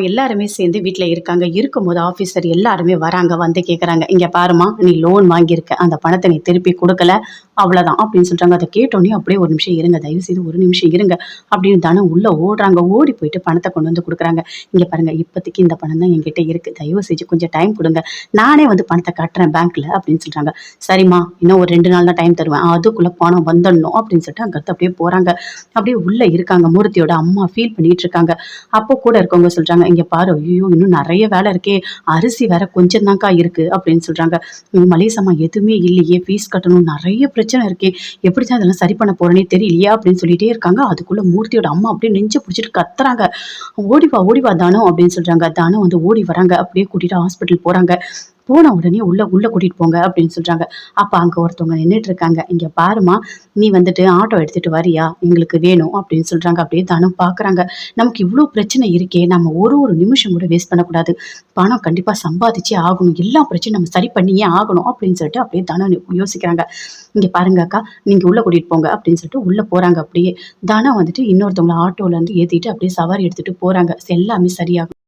எல்லாருமே சேர்ந்து வீட்டில் இருக்காங்க. இருக்கும்போது ஆஃபீஸர் எல்லாருமே வராங்க வந்து கேட்குறாங்க இங்கே பாருமா நீ லோன் வாங்கியிருக்க. அந்த பணத்தை நீ திருப்பி கொடுக்கல. அவ்வளோதான் அப்படின்னு சொல்கிறாங்க அதை கேட்டோன்னே அப்படியே ஒரு நிமிஷம் இருங்க தயவு செய்து ஒரு நிமிஷம் இருங்க அப்படின்னு தானே உள்ளே ஓடுறாங்க. ஓடி போயிட்டு பணத்தை கொண்டு வந்து கொடுக்குறாங்க. இங்கே பாருங்கள் இப்போதைக்கு இந்த பணம் தான் என்கிட்ட இருக்குது தயவு செஞ்சு கொஞ்சம் டைம் கொடுங்க. நானே வந்து பணத்தை கட்டுறேன் பேங்க்கில் அப்படின்னு சொல்கிறாங்க சரிம்மா இன்னும் ஒரு ரெண்டு நாள் தான் டைம் தருவேன். அதுக்குள்ளே பணம் வந்துடணும் அப்படின்னு சொல்லிட்டு அங்கேருந்து அப்படியே போகிறாங்க அப்படியே உள்ளே இருக்காங்க. மூர்த்தியோட அம்மா ஃபீல் பண்ணிட்டு இருக்காங்க. அப்போ கூட இருக்கவங்க சொல்கிறாங்க இங்கே பாரு ஐயோ இன்னும் நிறைய வேலை இருக்கே. அரிசி வேற கொஞ்சம் தான்க்கா இருக்குது அப்படின்னு சொல்கிறாங்க மலேசம்மா எதுவுமே இல்லையே. ஃபீஸ் கட்டணும். நிறைய பிரச்சனை இருக்கே. எப்படி தான் அதெல்லாம் சரி பண்ண போறேனே தெரியலையா அப்படின்னு சொல்லிட்டே இருக்காங்க. அதுக்குள்ள மூர்த்தியோட அம்மா அப்படியே நெஞ்சு பிடிச்சிட்டு கத்துறாங்க. ஓடிவா ஓடிவா தானோ அப்படின்னு சொல்றாங்க. தானோ வந்து ஓடி வராங்க. அப்படியே கூட்டிட்டு ஹாஸ்பிட்டல் போறாங்க. போன உடனே உள்ள உள்ள கூட்டிட்டு போங்க அப்படின்னு சொல்றாங்க. அப்ப அங்க ஒருத்தவங்க நின்றுட்டு இருக்காங்க. இங்க பாருமா நீ வந்துட்டு ஆட்டோ எடுத்துட்டு வரியா? எங்களுக்கு வேணும் அப்படின்னு சொல்றாங்க. அப்படியே தானும் பாக்குறாங்க. நமக்கு இவ்வளவு பிரச்சனை இருக்கே நம்ம ஒரு ஒரு நிமிஷம் கூட வேஸ்ட் பண்ணக்கூடாது. பணம் கண்டிப்பா சம்பாதிச்சே ஆகணும். எல்லா பிரச்சனையும் நம்ம சரி பண்ணியே ஆகணும் அப்படின்னு சொல்லிட்டு அப்படியே தனம் யோசிக்கிறாங்க. இங்க பாருங்க அக்கா நீங்க உள்ள கூட்டிட்டு போங்க அப்படின்னு சொல்லிட்டு உள்ள போறாங்க. அப்படியே தானா வந்துட்டு இன்னொருத்தவங்கள ஆட்டோல இருந்து ஏத்திட்டு அப்படியே சவாரி எடுத்துட்டு போறாங்க. எல்லாமே சரியாகும்.